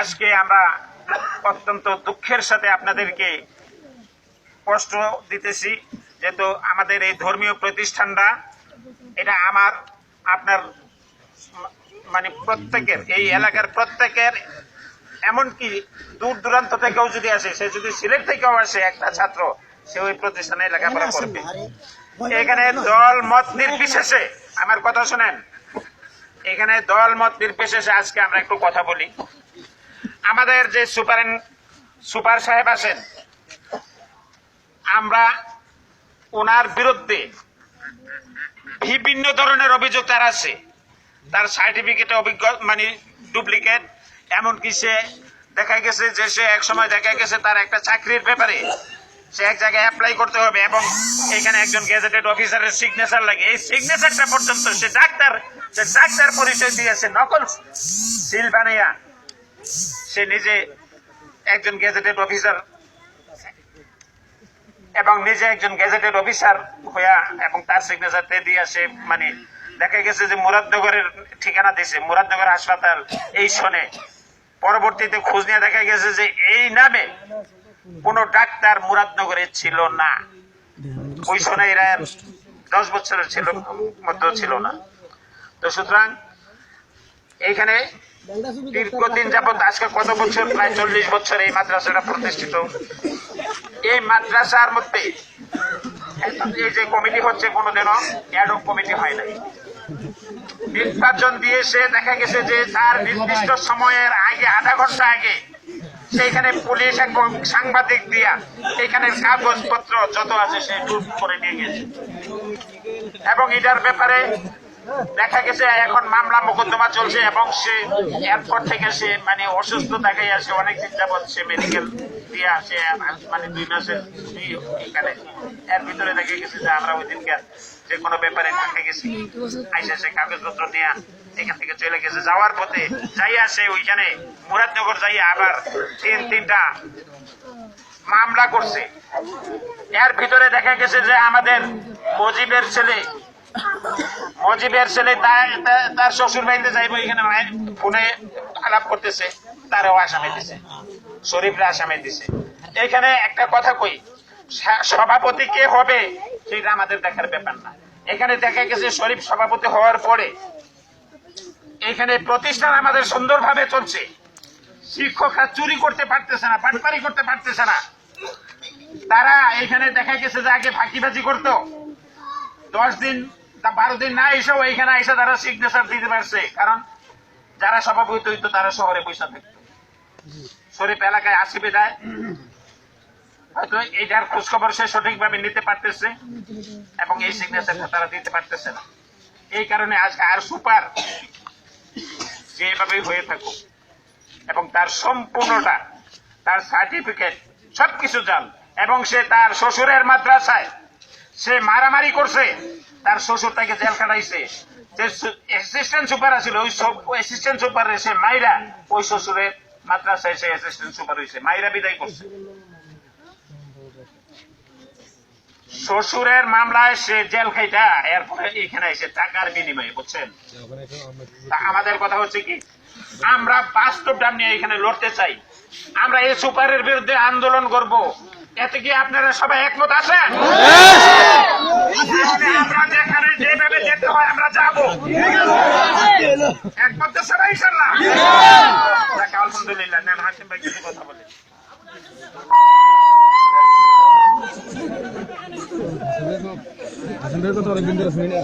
আজকে আমরা অত্যন্ত দুঃখের সাথে আপনাদেরকে কষ্ট দিতেছি যেহেতু আমাদের এই ধর্মীয় প্রতিষ্ঠানটা এটা আমার আপনার মানে প্রত্যেকের এই এলাকার প্রত্যেকের এমনকি দূর দূরান্ত থেকেও যদি আসে সে যদি সিলেট থেকেও আসে একটা ছাত্র সে ওই প্রতিষ্ঠানে লেখাপড়া করবে। এখানে দল মত নির্বিশেষে আমার কথা শোনেন এখানে দল মত নির্বিশেষে আজকে আমরা একটু কথা বলি। আমাদের যে সুপার সুপার সাহেব আছেন, আমরা ওনার বিরুদ্ধে বিভিন্ন ধরনের অভিযোগ তার আছে। তার সার্টিফিকেটে অভিজ্ঞ মানে ডুপ্লিকেট এমনকি সে দেখা গেছে যে সে এক সময় দেখা গেছে তার একটা চাকরির ব্যাপারে। সে এক জায়গায় অ্যাপ্লাই করতে হবে এবং এখানে একজন গেজেটেড অফিসারের সিগনেচার লাগে। এই সিগনেচারটা পর্যন্ত সে ডাক্তার সে ডাক্তার পরিচয় দিয়েছে, নকল সিল বানাইয়া সে নিজে একজন গেজেটেড অফিসার এবং নিজে একজন গেজেটেড অফিসার হইয়া এবং তার সিগনেচার দিয়ে সে মানে দেখা গেছে যে মুরাদনগরের ঠিকানা দিছে মুরাদনগর হাসপাতাল এই শোনে। পরবর্তীতে খোঁজ নিয়ে দেখা গেছে যে এই নামে কোন ডাক্তার মুরাদনগরে ছিল না। ওই শোনে এরা দশ বছরের ছিল, মধ্যে ছিল না। তো সুতরাং এইখানে দীর্ঘদিন যাবৎ আজকে কত বছর? প্রায় চল্লিশ বছর এই মাদ্রাসাটা প্রতিষ্ঠিত। এই মাদ্রাসার মধ্যে এই যে কমিটি হচ্ছে কোনোদিনও অ্যাডক কমিটি হয় নাই। নির্বাচন দিয়ে সে দেখা গেছে যে তার নির্দিষ্ট সময়ের আগে, আধা ঘণ্টা আগে সেইখানে পুলিশ এবং সাংবাদিক দিয়া এখানে কাগজপত্র যত আছে সে করে নিয়ে গেছে। এবং এটার ব্যাপারে দেখা গেছে, এখন মামলা মোকদ্দমা চলছে এবং সে এরপর থেকে সে মানে অসুস্থ দেখাই আসে অনেকদিন যাবৎ সে মেডিকেল দিয়ে আসে মানে দুই মাসের এখানে। এর ভিতরে দেখা গেছে যে আমরা ওই দিনকে যে কোনো ব্যাপারে ঢাকা গেছি, আইসা সে কাগজপত্র নিয়ে এখান থেকে চলে গেছে। যাওয়ার পথে যাই আসে ওইখানে মুরাদনগর যাই আবার তিন, তিনটা মামলা করছে। এর ভিতরে দেখা গেছে যে আমাদের মজিবের ছেলে মজিবের ছেলে তার- শ্বশুর বাড়িতে যাইবো, এখানে ফোনে আলাপ করতেছে, তারও আসামি দিছে, শরীফরা আসামি দিছে। এখানে একটা কথা কই সভাপতি কে হবে সেটা আমাদের দেখার ব্যাপার না। এখানে দেখা গেছে শরীফ সভাপতি হওয়ার পরে এখানে প্রতিষ্ঠান আমাদের সুন্দরভাবে চলছে। শিক্ষকরা চুরি করতে পারতেছে না পাটপারি করতে পারতেছে না। তারা এখানে দেখা গেছে যে আগে ফাঁকিবাজি করতো। দশ দিন তা বারো দিন না এসেও এইখানে এসে তারা সিগনেচার দিতে পারছে। কারণ যারা সভাপতি হইতো, তারা শহরে পয়সা থাকতো। শরীফ এলাকায় আসিবে দেয় হয়তো এইটার খোঁজ খবর সে সঠিকভাবে নিতে পারতেছে এবং এই সিগনেচারটা তারা দিতে পারতেছে না। এই কারণে আজকে আর সুপার যেভাবে হয়ে থাকুক এবং তার সম্পূর্ণটা, তার সার্টিফিকেট সবকিছু জান এবং সে তার শ্বশুরের মাদ্রাসায় সে মারামারি করছে। তার শ্বশুর তাকে জেল খাটাইছে। যে অ্যাসিস্ট্যান্ট সুপার আছিল, ওই অ্যাসিস্ট্যান্ট সে মাইরা ওই শ্বশুরের সে অ্যাসিস্ট্যান্ট সুপার হয়েছে মাইরা বিদায় করছে। শ্বশুরের মামলায় সে জেল খাইটা, এরপরে এখানে এসে টাকার বিনিময়ে, বুঝছেন? আমাদের কথা হচ্ছে কি, আমরা বাস্তব বাস্তবটা নিয়ে এখানে লড়তে চাই। আমরা এই সুপারের বিরুদ্ধে আন্দোলন করব। এতে কি আপনারা সবাই একমত আছেন? তাহলে আমরা যেখানে যেভাবে যেতে হয় আমরা যাব। একমত তো সবাই ইনশাল্লাহ। আলহামদুলিল্লাহ নেন হাসিম ভাই কিছু কথা বলে কথা অনেকদিন ধরে শুনি না।